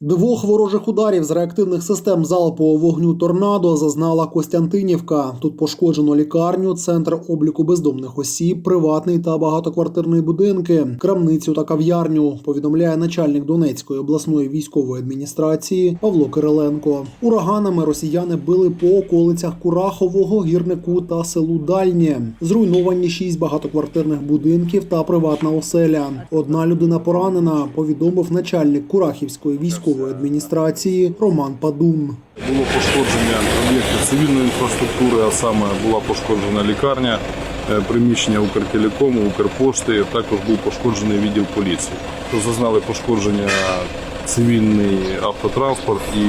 Двох ворожих ударів з реактивних систем залпового вогню торнадо зазнала Костянтинівка. Тут пошкоджено лікарню, центр обліку бездомних осіб, приватний та багатоквартирний будинки, крамницю та кав'ярню. Повідомляє начальник Донецької обласної військової адміністрації Павло Кириленко. Ураганами росіяни били по околицях Курахового, гірнику та селу Дальнє. Зруйновані шість багатоквартирних будинків та приватна оселя. Одна людина поранена. Повідомив начальник Курахівської військової адміністрації Роман Падун. Було пошкодження об'єктів цивільної інфраструктури, а саме була пошкоджена лікарня, е, приміщення Укртелекому, Укрпошти. Також був пошкоджений відділ поліції. То зазнали пошкодження цивільний автотранспорт і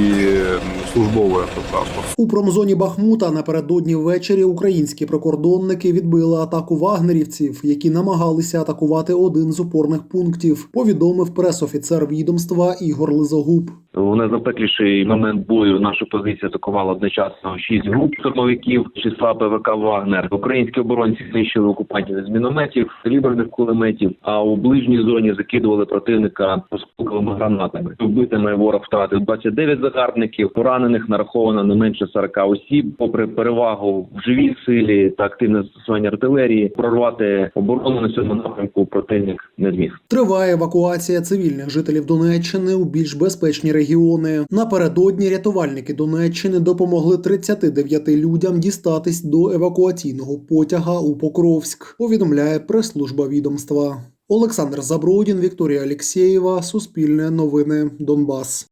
службовий автотранспорт. У промзоні Бахмута напередодні ввечері українські прикордонники відбили атаку вагнерівців, які намагалися атакувати один з опорних пунктів. Повідомив пресофіцер відомства Ігор Лизогуб. У найзапекліший момент бою нашу позицію атакувала одночасно шість груп штурмовиків числа ПВК Вагнер. Українські оборонці знищили окупантів з мінометів, каліберних кулеметів. А у ближній зоні закидували противника осколковими гранатами. Вбитими ворог втратив 29 загарбників. Поранених нараховано не менше 40 осіб. Попри перевагу в живій силі та активне застосування артилерії, прорвати оборону на цьому напрямку противник не зміг. Триває евакуація цивільних жителів Донеччини у більш безпечні регіони. Напередодні рятувальники Донеччини допомогли 39 людям дістатись до евакуаційного потяга у Покровськ. Повідомляє прес-служба відомства. Олександр Забродін, Вікторія Алєксєєва, Суспільне новини, Донбас.